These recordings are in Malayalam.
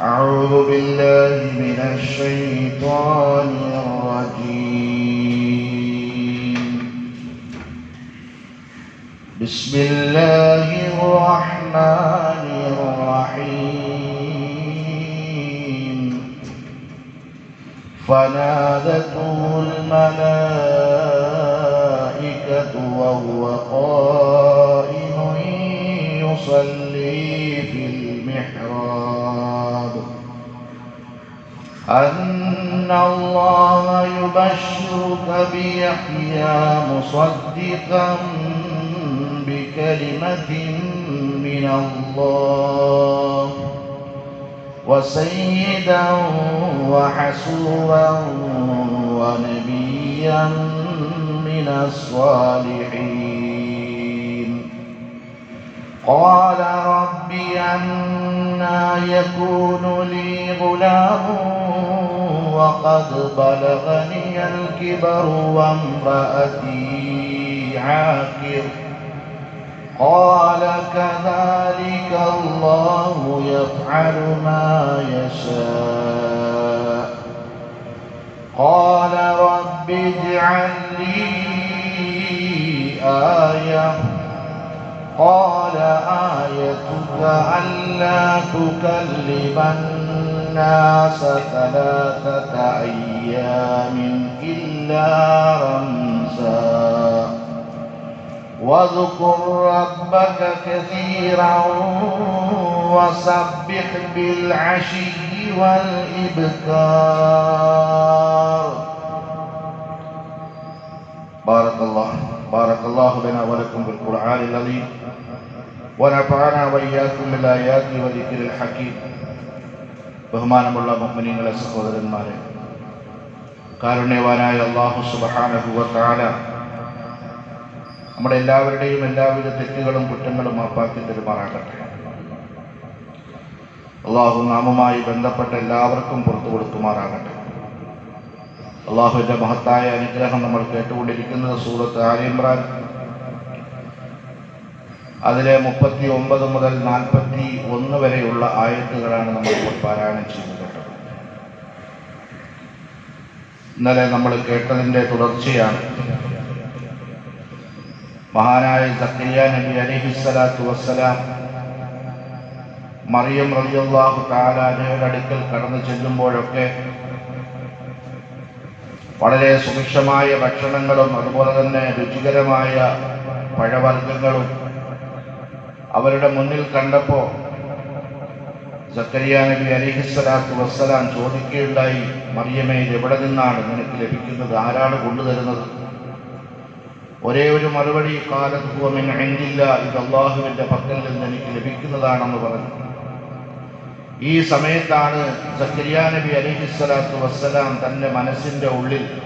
أعوذ بالله من الشيطان الرجيم. بسم الله الرحمن الرحيم. فنادته الملائكة وهو قائم يصلي في المحراب. أن الله يبشرك بيحيى مصدقا بكلمة من الله وسيدا وحسورا ونبيا من الصالحين. قال رب أنا يكون لي غلام وقد بلغني الكبر وامرأتي عاقر. قال كذلك الله يفعل ما يشاء. قال رب اجعل لي آية. قال آيتك ألا تكلم الناس ثلاثة أيام إلا رمزا. واذكر ربك كثيرا وسبح بالعشي والإبكار. بارك الله بارك الله لنا ولكم بالقرآن العظيم. ونفعنا وإياكم بالآيات وذكر الحكيم. ബഹുമാനമുള്ള മുഗ്മിനീങ്ങളെ സഹോദരന്മാരെ കാരുണ്യവാനായ അള്ളാഹു സുബഹാനഹുവ താല നമ്മുടെ എല്ലാവരുടെയും എല്ലാവിധ തെറ്റുകളും കുറ്റങ്ങളും മാപ്പാക്കി തരുമാറാകട്ടെ. അള്ളാഹു നാമുമായി ബന്ധപ്പെട്ട എല്ലാവർക്കും പുറത്തു കൊടുക്കുമാറാകട്ടെ. അള്ളാഹുവിന്റെ മഹത്തായ അനുഗ്രഹം നമ്മൾ കേട്ടുകൊണ്ടിരിക്കുന്നത് സൂറത്ത് ആലിമ്രാൻ അതിലെ മുപ്പത്തി ഒമ്പത് മുതൽ നാൽപ്പത്തി ഒന്ന് വരെയുള്ള ആയത്തുകളാണ് നമ്മൾ ഇപ്പോൾ പാരായണം ചെയ്തു കേട്ടത് ഇന്നലെ നമ്മൾ കേട്ടതിന്റെ തുടർച്ചയാണ്. മഹാനായ സക്കരിയ നബി അലിഹിസ്സലാത്തു വസ്സലാം മറിയം റബിയുള്ളാഹു താലാനയുടെ അടുക്കൽ കടന്നു ചെല്ലുമ്പോഴൊക്കെ വളരെ സുഭിക്ഷമായ ഭക്ഷണങ്ങളും അതുപോലെ തന്നെ രുചികരമായ പഴവർഗങ്ങളും അവരുടെ മുന്നിൽ കണ്ടപ്പോൾ സക്കരിയ നബി അലിഹിസ്വലാത്തു വസ്സലാം ചോദിക്കുകയുണ്ടായി മറിയമേ എവിടെ നിന്നാണ് നിനക്ക് ലഭിക്കുന്നത്? ആരാണ് കൊണ്ടുതരുന്നത്? ഒരേ ഒരു മറുപടി കാലത്തുവമിൻ എന്തില്ല ഇത് അള്ളാഹുവിന്റെ പക്കൽ നിന്ന് എനിക്ക് ലഭിക്കുന്നതാണെന്ന് പറഞ്ഞു. ഈ സമയത്താണ് സക്കരിയ നബി അലിഹിസ്വലാത്തു വസ്സലാം തന്റെ മനസ്സിന്റെ ഉള്ളിൽ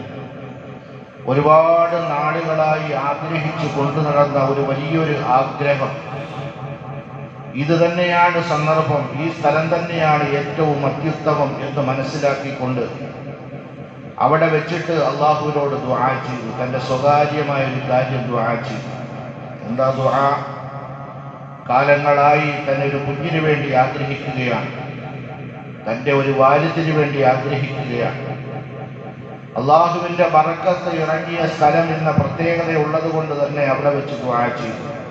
ഒരുപാട് നാളുകളായി ആഗ്രഹിച്ചു കൊണ്ടു നടന്ന ഒരു വലിയൊരു ആഗ്രഹം. ഇത് തന്നെയാണ് സന്ദർഭം. ഈ സ്ഥലം തന്നെയാണ് ഏറ്റവും അത്യുത്തമം എന്ന് മനസ്സിലാക്കിക്കൊണ്ട് അവിടെ വെച്ചിട്ട് അള്ളാഹുവിനോട് ദുആ ചെയ്തു. തന്റെ സ്വകാര്യമായ ഒരു കാര്യം ദുആ ചെയ്തു. എന്താ ദുആ? കാലങ്ങളായി തന്നെ ഒരു കുഞ്ഞിനു വേണ്ടി ആഗ്രഹിക്കുകയാണ്. തന്റെ ഒരു വാര്യത്തിന് വേണ്ടി ആഗ്രഹിക്കുകയാണ്. അള്ളാഹുവിന്റെ ബറക്കത്ത് ഇറങ്ങിയ സ്ഥലം എന്ന പ്രത്യേകത ഉള്ളത് കൊണ്ട് തന്നെ അവിടെ വെച്ച് ദുആ ചെയ്തു.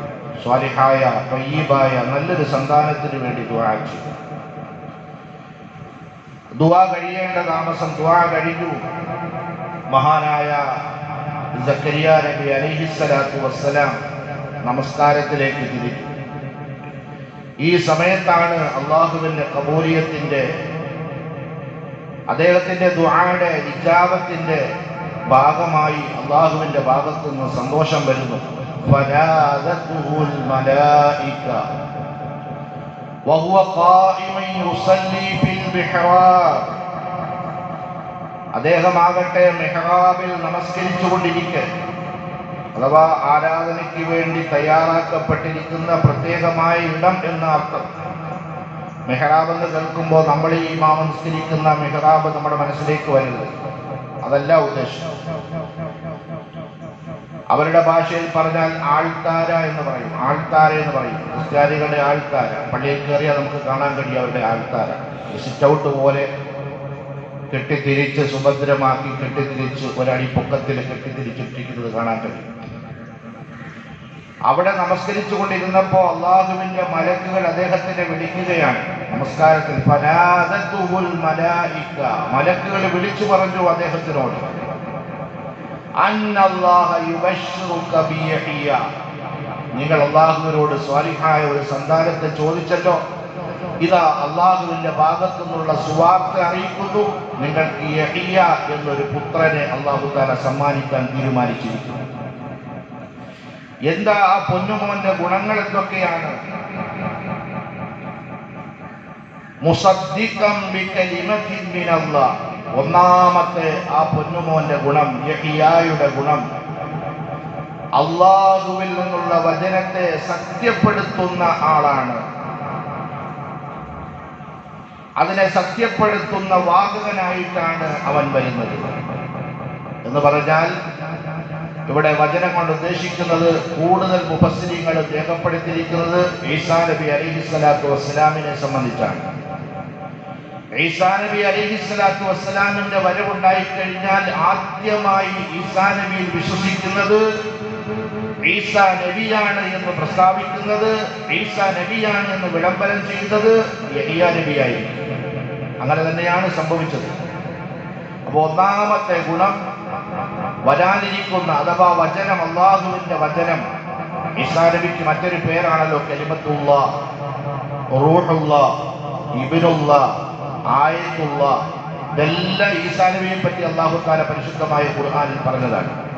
സ്വാലിഹായ തയ്യീബായ നല്ലൊരു സന്താനത്തിന് വേണ്ടി ദുആ ചെയ്യുക. ദുആ കഴിയേണ്ട താമസം ദുആ കഴിഞ്ഞു മഹാനായ സക്കരിയ നബി അലിഹിസ്സലാത്തു വസ്സലാം നമസ്കാരത്തിലേക്ക് തിരിഞ്ഞു. ഈ സമയത്താണ് അള്ളാഹുവിന്റെ കബൂലിയത്തിന്റെ അദ്ദേഹത്തിന്റെ ദുആയുടെ ഇജാബത്തിന്റെ ഭാഗമായി അള്ളാഹുവിന്റെ ഭാഗത്തു നിന്ന് സന്തോഷം വരുന്നു فنادته الملائكة وهو قائم يصلي في المحراب അദ്ദേഹമാകട്ടെ മെഹ്റാബിൽ നമസ്കരിച്ചുകൊണ്ടിരിക്കെ അഥവാ ആരാധനയ്ക്ക് വേണ്ടി തയ്യാറാക്കപ്പെട്ടിരിക്കുന്ന പ്രത്യേകമായ ഇടം എന്ന അർത്ഥം മെഹ്റാബ് എന്ന് കേൾക്കുമ്പോൾ നമ്മൾ ഈ ഇമാം നമസ്കരിക്കുന്ന മെഹ്റാബ് നമ്മുടെ മനസ്സിലേക്ക് വരരുത് അതല്ല ഉദ്ദേശം അവരുടെ ഭാഷയിൽ പറഞ്ഞാൽ ആൾത്താര എന്ന് പറയും. ആൾത്താര എന്ന് പറയും. ക്രിസ്ത്യാനികളുടെ ആൾത്താര. പള്ളിയിൽ കയറിയാൽ നമുക്ക് കാണാൻ കഴിയും അവരുടെ ആൾത്താര. സിറ്റ് ഔട്ട് പോലെ കെട്ടിത്തിരിച്ച് സുഭദ്രമാക്കി കെട്ടിത്തിരിച്ച് ഒരടി പൊക്കത്തിൽ കെട്ടിത്തിരിച്ചിട്ടിരിക്കുന്നത് കാണാൻ കഴിയും. അവിടെ നമസ്കരിച്ചു കൊണ്ടിരുന്നപ്പോ അള്ളാഹുവിന്റെ മലക്കുകൾ അദ്ദേഹത്തിനെ വിളിക്കുകയാണ്. നമസ്കാരത്തിൽ മലക്കുകൾ വിളിച്ചു പറഞ്ഞു അദ്ദേഹത്തിനോട്. നിങ്ങൾ അള്ളാഹുവിനോട് സ്വാലിഹായ ഒരു സന്താനത്തെ ചോദിച്ചല്ലോ. ഇതാ അള്ളാഹുവിന്റെ ഭാഗത്തു നിന്നുള്ള സുവാർത്ത അറിയിക്കുന്നു. നിങ്ങൾക്ക് യഹിയ എന്നൊരു പുത്രനെ അള്ളാഹു താല സമ്മാനിക്കാൻ തീരുമാനിച്ചിരിക്കുന്നു. എന്താ ആ പൊന്നുമോന്റെ ഗുണങ്ങൾ എന്തൊക്കെയാണ്? മുസദ്ദിഖം ബികലിമത്തിൻ മിനല്ലാഹ്. ഒന്നാമത്തെ ആ പൊന്നുമോന്റെ ഗുണം യഹിയായുടെ ഗുണം. അള്ളാഹുവിൽ നിന്നുള്ള വചനത്തെ സത്യപ്പെടുത്തുന്ന ആളാണ്. അതിനെ സത്യപ്പെടുത്തുന്ന വാഹകനായിട്ടാണ് അവൻ വരുന്നത്. എന്ന് പറഞ്ഞാൽ ഇവിടെ വചനം കൊണ്ട് ഉദ്ദേശിക്കുന്നത് കൂടുതൽ മുഖസ്ത്രീകൾ രേഖപ്പെടുത്തിയിരിക്കുന്നത് ഈസാ നബി അലൈഹി സ്വലാത്തു വസ്സലാമിനെ സംബന്ധിച്ചാണ്. ഈസാ നബി അലൈഹി സ്വലാത്തു വസ്സലാമിന്റെ വരവുണ്ടായി കഴിഞ്ഞാൽ ആദ്യമായി ഈസാ നബിയിൽ വിശ്വസിക്കുന്നത് ഈസാ നബിയാണ് എന്ന് പ്രസ്താവിക്കുന്നത് ഈസാ നബിയാണ് എന്ന് വിളംബരം ചെയ്തത് യഹിയ നബിയായി അങ്ങനെ തന്നെയാണ് സംഭവിച്ചത്. അപ്പോൾ ഒന്നാമത്തെ ഗുണം വരാനിരിക്കുന്ന അഥവാ വചനം അള്ളാഹുവിന്റെ വചനം ഈസാ നബിക്ക് മറ്റൊരു പേരാണല്ലോ കലിമത്തുള്ള റൂഹുള്ള ഇബിനുള്ള ആയത്തുള്ള ഇതെല്ലാം ഈസാനവിയെ പറ്റി അള്ളാഹു താല പരിശുദ്ധമായ ഖുർആാനിൽ പറഞ്ഞതാണ്.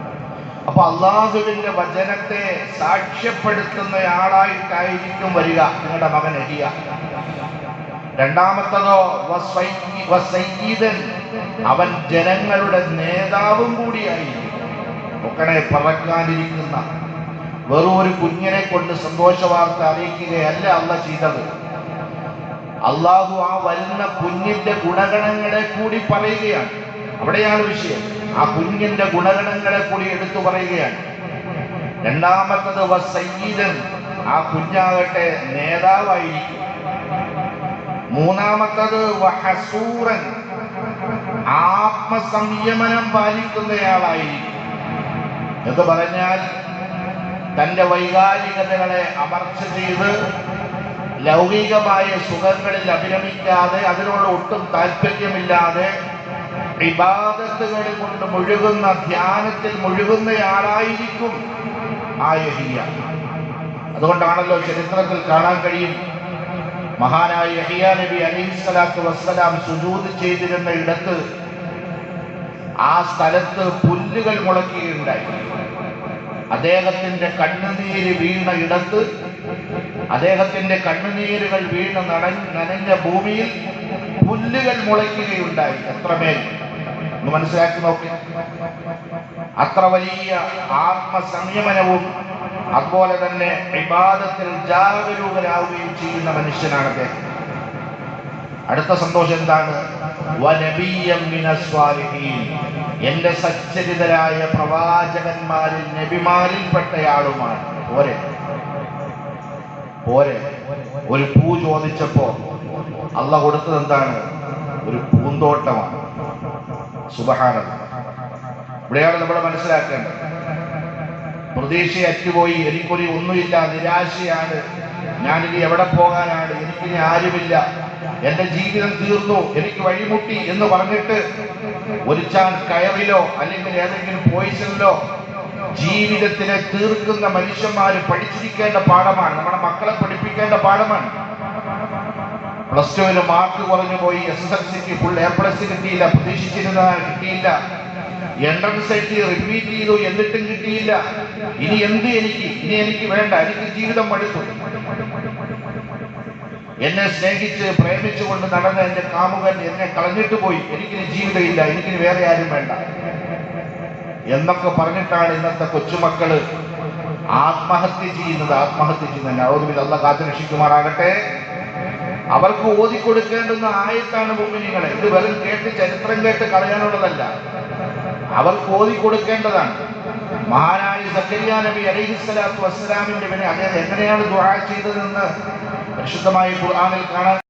അപ്പൊ അള്ളാഹുവിന്റെ വചനത്തെ സാക്ഷ്യപ്പെടുത്തുന്നയാളായിട്ടായിരിക്കും വരിക നിങ്ങളുടെ മകൻ എഹിയ രണ്ടാമത്തതോ. അവൻ ജനങ്ങളുടെ നേതാവും കൂടിയായിരിക്കും. ഒക്കണെ പറക്കാനിരിക്കുന്ന വെറും ഒരു കുഞ്ഞിനെ കൊണ്ട് സന്തോഷ വാർത്ത അറിയിക്കുകയല്ല അല്ല ചെയ്തത്. അള്ളാഹു ആ വരുന്ന കുഞ്ഞിന്റെ ഗുണഗണങ്ങളെ കൂടി പറയുകയാണ്. അവിടെയാണ് വിഷയം. ആ കുഞ്ഞിന്റെ ഗുണഗണങ്ങളെ കൂടി എടുത്തു പറയുകയാണ്. രണ്ടാമത്തത് വസയ്യിദൻ ആ കുഞ്ഞാകട്ടെ നേതാവായിരിക്കും. മൂന്നാമത്തത് വഹസൂറൻ ആത്മസംയമനം പാലിക്കുന്നയാളായിരിക്കും. എന്ന് പറഞ്ഞാൽ തന്റെ വൈകാരികതകളെ അമർച്ച ചെയ്ത് ലൗകികമായ സുഖങ്ങളിൽ അഭിരമിക്കാതെ അതിനോട് ഒട്ടും താല്പര്യമില്ലാതെ വിവാദത്തുകളിൽ കൊണ്ട് മുഴുകുന്ന ധ്യാനത്തിൽ മുഴുകുന്നയാളായിരിക്കും ആ യഹിയ അതുകൊണ്ടാണല്ലോ ചരിത്രത്തിൽ കാണാൻ കഴിയും. മഹാനായ യഹിയ നബി അലൈഹിസ്സലാത്തു വസ്സലാം സുജൂത് ചെയ്തിരുന്ന ഇടത്ത് ആ സ്ഥലത്ത് പുല്ലുകൾ മുളയ്ക്കുകയുണ്ടായി. അദ്ദേഹത്തിന്റെ കണ്ണുനീര് വീണ ഇടത്ത് അദ്ദേഹത്തിന്റെ കണ്ണുനീരുകൾ വീണ് നട നനഞ്ഞ ഭൂമിയിൽ പുല്ലുകൾ മുളയ്ക്കുകയുണ്ടായി. എത്രമേൽ? ഒന്ന് മനസ്സിലാക്കി നോക്കി. അത്ര വലിയ ആത്മസംയമനവും അതുപോലെ തന്നെ വിവാദത്തിൽ ജാഗരൂകരാവുകയും ചെയ്യുന്ന മനുഷ്യനാണ് അദ്ദേഹം. അടുത്ത സന്തോഷം എന്താണ്. എന്റെ സച്ചരിതരായ പ്രവാചകന്മാരിൽ നബിമാരിൽപ്പെട്ടയാളുമാണ്. പോരെ. പോരെ. ഒരു പൂ ചോദിച്ചപ്പോ അള്ള കൊടുത്തത് എന്താണ്? ഒരു പൂന്തോട്ടമാണ്. സുബഹാനത് ഇവിടെയാണ് നമ്മൾ മനസ്സിലാക്കേണ്ടത്. പ്രതീക്ഷ അറ്റുപോയി എനിക്കൊരു ഒന്നുമില്ല നിരാശയാണ്. ഞാനിനി എവിടെ പോകാനാണ്? എനിക്കിനി ആരുമില്ല. എന്റെ ജീവിതം തീർന്നു എനിക്ക് വഴിമുട്ടി എന്ന് പറഞ്ഞിട്ട് ഒരു ചാൻ കയറിലോ അല്ലെങ്കിൽ ഏതെങ്കിലും പോയിസണിലോ ജീവിതത്തിനെ തീർക്കുന്ന മനുഷ്യന്മാർ പഠിച്ചിരിക്കേണ്ട പാഠമാണ്. നമ്മുടെ മക്കളെ പഠിപ്പിക്കേണ്ട പാഠമാണ്. പ്ലസ് ടുവിന് മാർക്ക് കുറഞ്ഞു പോയി. എസ് എസ് എൽ സിക്ക് ഫുൾ എ പ്ലസ് കിട്ടിയില്ല. പ്രതീക്ഷിച്ചിരുന്ന കിട്ടിയില്ല. എൻട്രൻസ് എഴുതി റിപ്പീറ്റ് ചെയ്തു. എന്നിട്ടും കിട്ടിയില്ല. ഇനി എന്ത് എനിക്ക്? ഇനി എനിക്ക് വേണ്ട. എനിക്ക് ജീവിതം മടുത്തു. എന്നെ സ്നേഹിച്ച് പ്രേമിച്ചുകൊണ്ട് നടന്ന എന്റെ കാമുകൻ എന്നെ കളഞ്ഞിട്ട് പോയി. എനിക്കിനി ജീവിതമില്ല എനിക്കിനി വേറെ ആരും വേണ്ട. എന്നൊക്കെ പറഞ്ഞിട്ടാണ് ഇന്നത്തെ കൊച്ചുമക്കൾ ആത്മഹത്യ ചെയ്യുന്നത്. ആത്മഹത്യ ചെയ്യുന്നത് നവോദവിൽ അല്ല കാത്തുരക്ഷിക്കുമാറാകട്ടെ. അവർക്ക് ഓതിക്കൊടുക്കേണ്ടുന്ന ആയത്താണ് ഭൂമിനികളെ ഇത് വെറും കേട്ട് ചരിത്രം കേട്ട് കളയാനുള്ളതല്ല. അവർക്ക് ഓതിക്കൊടുക്കേണ്ടതാണ്. മഹാനായ സക്കരിയ നബി അലൈഹി സ്വലാത്തു വസ്സലാമിന്റെ പിന്നെ അദ്ദേഹം എങ്ങനെയാണ് ദുആ ചെയ്തതെന്ന് പരിശുദ്ധമായ ഖുർആനിൽ കാണാൻ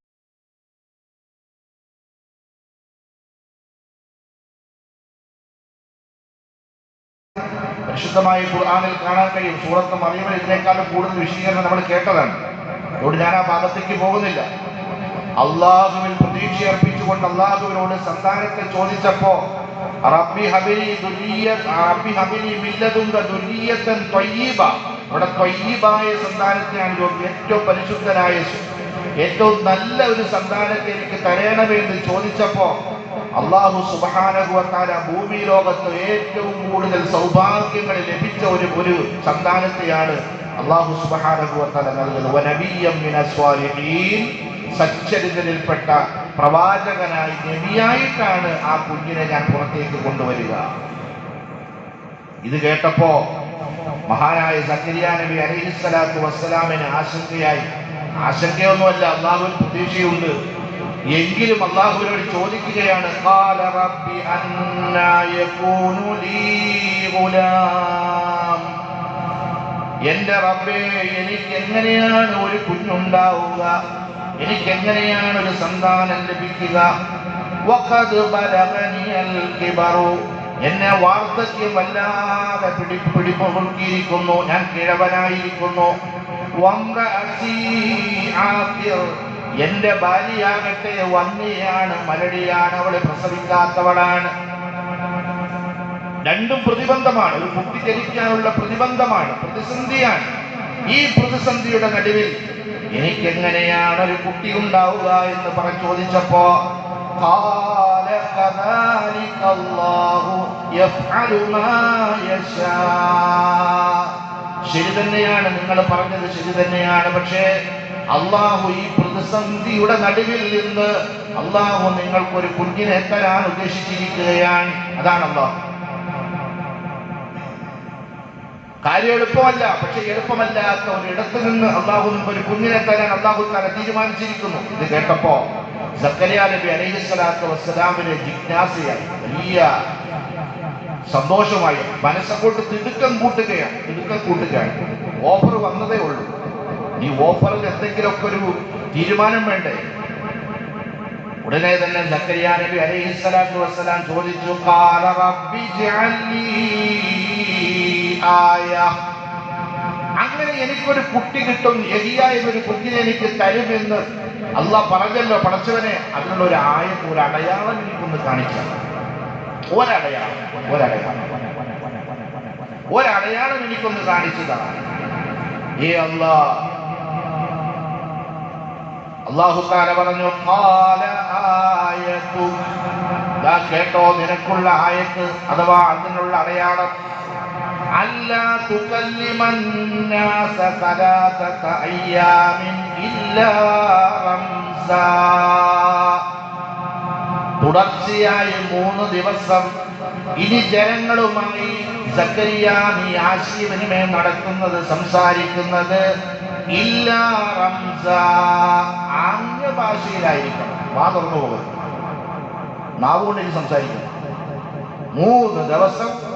പരിശുദ്ധമായ ഖുർആാനിൽ കാണാൻ കഴിയും. സൂറത്ത് മറിയമിൽ ഇതിനേക്കാളും കൂടുതൽ വിശദീകരണം നമ്മൾ കേട്ടതാണ്. അതുകൊണ്ട് ഞാൻ ആ ഭാഗത്തേക്ക് പോകുന്നില്ല. അള്ളാഹുവിൽ പ്രതീക്ഷ അർപ്പിച്ചുകൊണ്ട് അള്ളാഹുവിനോട് സന്താനത്തെ ചോദിച്ചപ്പോ റബ്ബി ഹബിലി ദുരിയ റബ്ബി ഹബിലി മില്ലതുങ്ക ദുരിയത്തൻ ത്വയ്യീബ ഇവിടെ ത്വയ്യീബായ സന്താനത്തെയാണ് ഏറ്റവും പരിശുദ്ധനായ ഏറ്റവും നല്ല ഒരു സന്താനത്തെ എനിക്ക് തരയണമെന്ന് ചോദിച്ചപ്പോ അള്ളാഹു സുബാനകുവത്താല ഭൂമി ലോകത്ത് ഏറ്റവും കൂടുതൽ സൗഭാഗ്യങ്ങൾ ലഭിച്ച ഒരു ഒരു സന്താനത്തെയാണ് അള്ളാഹു സുബാനകുവത്താല നൽകുന്നത്. സച്ചരിതരിൽപ്പെട്ട പ്രവാചകനായി നബിയായിട്ടാണ് ആ കുഞ്ഞിനെ ഞാൻ പുറത്തേക്ക് കൊണ്ടുവരിക. ഇത് കേട്ടപ്പോ മഹാനായ സക്കരിയ നബി അലൈഹിസ്സലാത്തു വസ്സലാമിന് ആശങ്കയായി. ആശങ്കയൊന്നുമല്ല അള്ളാഹുവിൽ പ്രതീക്ഷയുണ്ട്. എങ്കിലും അള്ളാഹുവിനോട് ചോദിക്കുകയാണ്? എന്റെ റബ്ബേ എനിക്ക് എങ്ങനെയാണ് ഒരു കുഞ്ഞുണ്ടാവുക? എനിക്ക് എങ്ങനെയാണ് ഒരു സന്താനം ലഭിക്കുക? എന്നെ വാർദ്ധക്യം വല്ലാതെ പിടി പിടിമുറുക്കിയിരിക്കുന്നു ഞാൻ കിഴവനായിരിക്കുന്നു. എന്റെ ഭാര്യയാകട്ടെ വന്നിയാണ് മരടിയാണ് അവളെ പ്രസവിക്കാത്തവളാണ്. രണ്ടും പ്രതിബന്ധമാണ്. ഒരു കുട്ടി ജനിക്കാനുള്ള പ്രതിബന്ധമാണ് പ്രതിസന്ധിയാണ്. ഈ പ്രതിസന്ധിയുടെ നടുവിൽ എനിക്കെങ്ങനെയാണ് ഒരു കുട്ടി ഉണ്ടാവുക എന്ന് പറഞ്ഞു ചോദിച്ചപ്പോ ശരി തന്നെയാണ് നിങ്ങൾ പറഞ്ഞത് ശരി തന്നെയാണ്. പക്ഷേ അള്ളാഹു ഈ പ്രതിസന്ധിയുടെ നടുവിൽ നിന്ന് അള്ളാഹു നിങ്ങൾക്കൊരു കുഞ്ഞിനെ തരാൻ ഉദ്ദേശിച്ചിരിക്കുകയാണ്. അതാണ് കാര്യം എളുപ്പമല്ല പക്ഷെ എളുപ്പമല്ലാത്ത ഒരു ഇടത്ത് നിന്ന് അള്ളാഹു ഒരു കുഞ്ഞിനെ തരാൻ അള്ളാഹു താല തീരുമാനിച്ചിരിക്കുന്നു. ഇത് കേട്ടപ്പോ സക്കലിയ നബി അലൈഹി സ്വലാത്തു വസ്സലാമിന് ജിജ്ഞാസയായി. വലിയ സന്തോഷമായി. മനസ്സങ്ങോട്ട് തിടുക്കം കൂട്ടുകയാണ് തിടുക്കം കൂട്ടുകയാണ്. ഓഫർ വന്നതേ ഉള്ളൂ. ഈ ഓഫറിൽ എന്തെങ്കിലുമൊക്കെ ഒരു തീരുമാനം വേണ്ടേ? ഉടനെ തന്നെ സക്കരിയ നബി അലൈഹി സ്വലാത്തു വസ്സലാം ചോദിച്ചു "ഖാല റബ്ബി ആയ. അങ്ങനെ എനിക്കൊരു കുട്ടി കിട്ടും യഹിയ എന്നൊരു കുഞ്ഞിനെ എനിക്ക് തരുമെന്ന് അള്ളാഹ് പറഞ്ഞല്ലോ പടച്ചവനെ അതിനുള്ള ഒരു ആയത്ത് ഒരു അടയാളം എനിക്കൊന്ന് കാണിക്കാം. ഒരടയാളം ഒരടയാളം. ഒരടയാളം എനിക്കൊന്ന് കാണിച്ചതാണ് ഏ അല്ലാ അള്ളാഹു താല പറഞ്ഞു ദാ കേട്ടോ നിനക്കുള്ള ആയത്ത് അഥവാ അതിനുള്ള അടയാളം. തുടർച്ചയായി മൂന്ന് ദിവസം ഇനി ജനങ്ങളുമായി സക്കരിയ നീ ആശയവിനിമയം നടക്കുന്നത് സംസാരിക്കുന്നത് ഇല്ല റംസ. ആംഗ്യ ഭാഷയിലായിരിക്കണം. വാ തുറന്നു പോകുന്നത് നാവുകൊണ്ടിന് സംസാരിക്കണം മൂന്ന് ദിവസം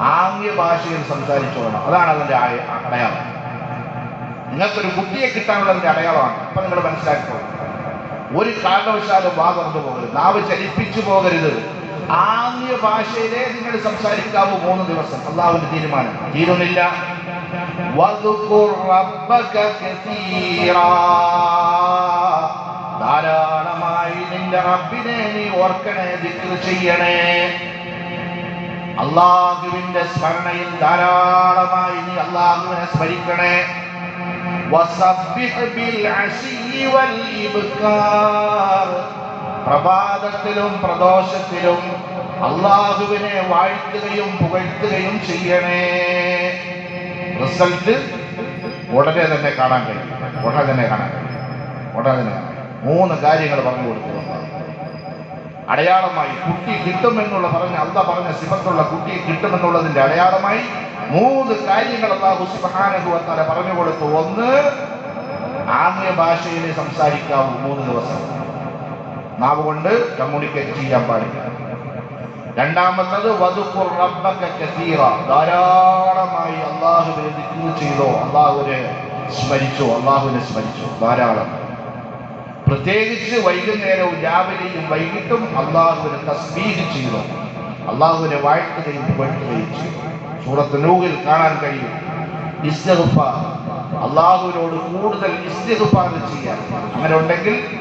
ആംഗ്യ ഭാഷയിൽ സംസാരിച്ചു വേണം അതാണ് അതിന്റെ അടയാളം. നിങ്ങൾക്കൊരു കുട്ടിയെ കിട്ടാനുള്ള അതിന്റെ അടയാളമാണ്. അപ്പൊ നിങ്ങൾ മനസ്സിലാക്കിക്കോളൂ ഒരു കാരണവശാലും വാ തുറന്നു പോകരുത്. നാവ് ചലിപ്പിച്ചു പോകരുത്. ആംഗ്യ ഭാഷയിലേ നിങ്ങൾ സംസാരിക്കാവൂ മൂന്ന് ദിവസം. അള്ളാഹുവിന്റെ തീരുമാനം. തീരുന്നില്ല വദ്കുർ റബ്ബക. ധാരാളമായി നിന്റെ റബ്ബിനെ നീ ഓർക്കണേ ദിക്ർ ചെയ്യണേ അള്ളാഹുവിന്റെ സ്മരണയിൽ ധാരാളമായി നീ അള്ളാഹുവിനെ സ്മരിക്കണേ. പ്രഭാതത്തിലും പ്രദോഷത്തിലും അള്ളാഹുവിനെ വാഴ്ത്തുകയും പുകഴ്ത്തുകയും ചെയ്യണേ റിസൾട്ട് ഉടനെ തന്നെ കാണാൻ കഴിയും. ഉടനെ തന്നെ കാണാൻ കഴിയും. ഉടനെ തന്നെ മൂന്ന് കാര്യങ്ങൾ പറഞ്ഞു കൊടുത്തിട്ടുണ്ട്. അടയാളമായി കുട്ടി കിട്ടുമെന്നുള്ള പറഞ്ഞ അല്ല പറഞ്ഞ സിഫത്തുള്ള കുട്ടി കിട്ടുമെന്നുള്ളതിന്റെ അടയാളമായി മൂന്ന് കാര്യങ്ങൾ അള്ളാഹു വ പറഞ്ഞു കൊടുത്തു ഒന്ന് ആംഗ്യ ഭാഷയിൽ സംസാരിക്കാവൂ മൂന്ന് ദിവസം. നാവുകൊണ്ട് കമ്മ്യൂണിക്കേറ്റ് ചെയ്യാൻ പാടില്ല. രണ്ടാമത്തത് വധുക്കുർ റബ്ബക്കീറ കസീറ. ധാരാളമായി അള്ളാഹുവിനെ ദിക്ർ ചെയ്തോ അള്ളാഹുവിനെ സ്മരിച്ചോ അള്ളാഹുവിനെ സ്മരിച്ചോ. ധാരാളം. പ്രത്യേകിച്ച് വൈകുന്നേരവും രാവിലെയും വൈകിട്ടും അള്ളാഹുവിനെ തസ്ബീഹ് ചെയ്തോ അള്ളാഹുവിനെ വാഴ്ത്തുകയും പുകഴ്ത്തുകയും ചെയ്തു. സൂറത്ത് നൂഹിൽ കാണാൻ കഴിയും. ഇസ്തിഗ്ഫാർ. അള്ളാഹുവിനോട് കൂടുതൽ ഇസ്തിഗ്ഫാർ ചെയ്യാൻ. അങ്ങനെ ഉണ്ടെങ്കിൽ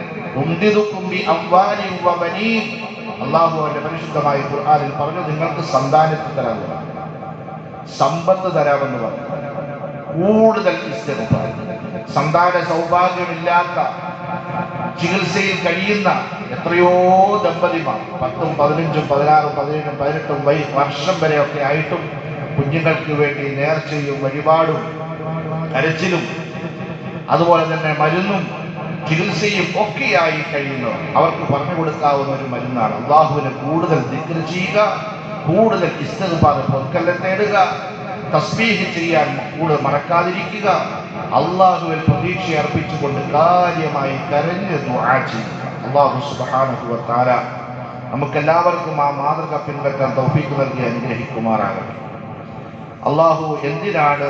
അംവാലിൻ വ അള്ളാഹു അവന്റെ പരിശുദ്ധമായ ഖുർആാനിൽ പറഞ്ഞു നിങ്ങൾക്ക് സന്താനത്തെ തരാമെന്ന് സമ്പത്ത് തരാമെന്ന് പറഞ്ഞു. കൂടുതൽ ഇസ്തിഗ്ഫാർ സന്താന സൗഭാഗ്യമില്ലാത്ത ചികിത്സയിൽ കഴിയുന്ന എത്രയോ ദമ്പതിമാർ പത്തും പതിനഞ്ചും പതിനാറും പതിനേഴും പതിനെട്ടും വൈ വർഷം വരെയൊക്കെ ആയിട്ടും കുഞ്ഞുങ്ങൾക്ക് വേണ്ടി നേർച്ചയും വഴിപാടും കരച്ചിലും അതുപോലെ തന്നെ മരുന്നും ചികിത്സയും ഒക്കെയായി കഴിയുന്നു. അവർക്ക് പറഞ്ഞു കൊടുക്കാവുന്ന ഒരു മരുന്നാണ്. അള്ളാഹുവിനെ കൂടുതൽ ദിക്ർ ചെയ്യുക കൂടുതൽ ഇസ്തകുപാത പൊക്കല്ലെ തേടുക തസ്ബീഹ് ചെയ്യാൻ കൂടുതൽ മറക്കാതിരിക്കുക അള്ളാഹുവിൽ പ്രതീക്ഷ അർപ്പിച്ചുകൊണ്ട് കാര്യമായി കരഞ്ഞ് അള്ളാഹു സുബ്ഹാനഹു വ നമുക്കെല്ലാവർക്കും ആ മാതൃക പിൻപറ്റാൻ തൗഫീക്ക് നൽകി അനുഗ്രഹിക്കുമാറാകട്ടെ. അള്ളാഹു എന്തിനാണ്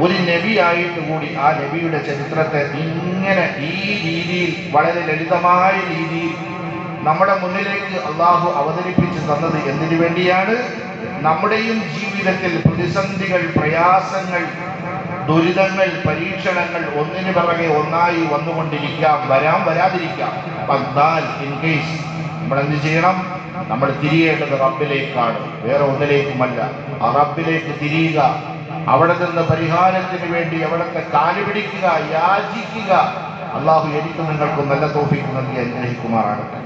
ഒരു നബിയായിട്ട് കൂടി ആ നബിയുടെ ചരിത്രത്തെ ഇങ്ങനെ ഈ രീതിയിൽ വളരെ ലളിതമായ രീതിയിൽ നമ്മുടെ മുന്നിലേക്ക് അള്ളാഹു അവതരിപ്പിച്ച് തന്നത് എന്തിനു വേണ്ടിയാണ്? നമ്മുടെയും ജീവിതത്തിൽ പ്രതിസന്ധികൾ പ്രയാസങ്ങൾ ദുരിതങ്ങൾ പരീക്ഷണങ്ങൾ ഒന്നിനു പിറകെ ഒന്നായി വന്നുകൊണ്ടിരിക്കാം. വരാൻ വരാതിരിക്കാം. എന്നാൽ ഇൻ കേസ് നമ്മൾ എന്ത് ചെയ്യണം? നമ്മൾ തിരിയേണ്ടത് റബ്ബിലേക്കാണ്. വേറെ ഒന്നിലേക്കുമല്ല. ആ റബ്ബിലേക്ക് തിരിയുക. അവിടെ നിന്ന് പരിഹാരത്തിന് വേണ്ടി അവിടുത്തെ കാൽ പിടിക്കുക യാചിക്കുക. അള്ളാഹു എനിക്കും നിങ്ങൾക്കും നല്ല തോഫിക്ക് നൽകി അനുഗ്രഹിക്കുമാറാകട്ടെ.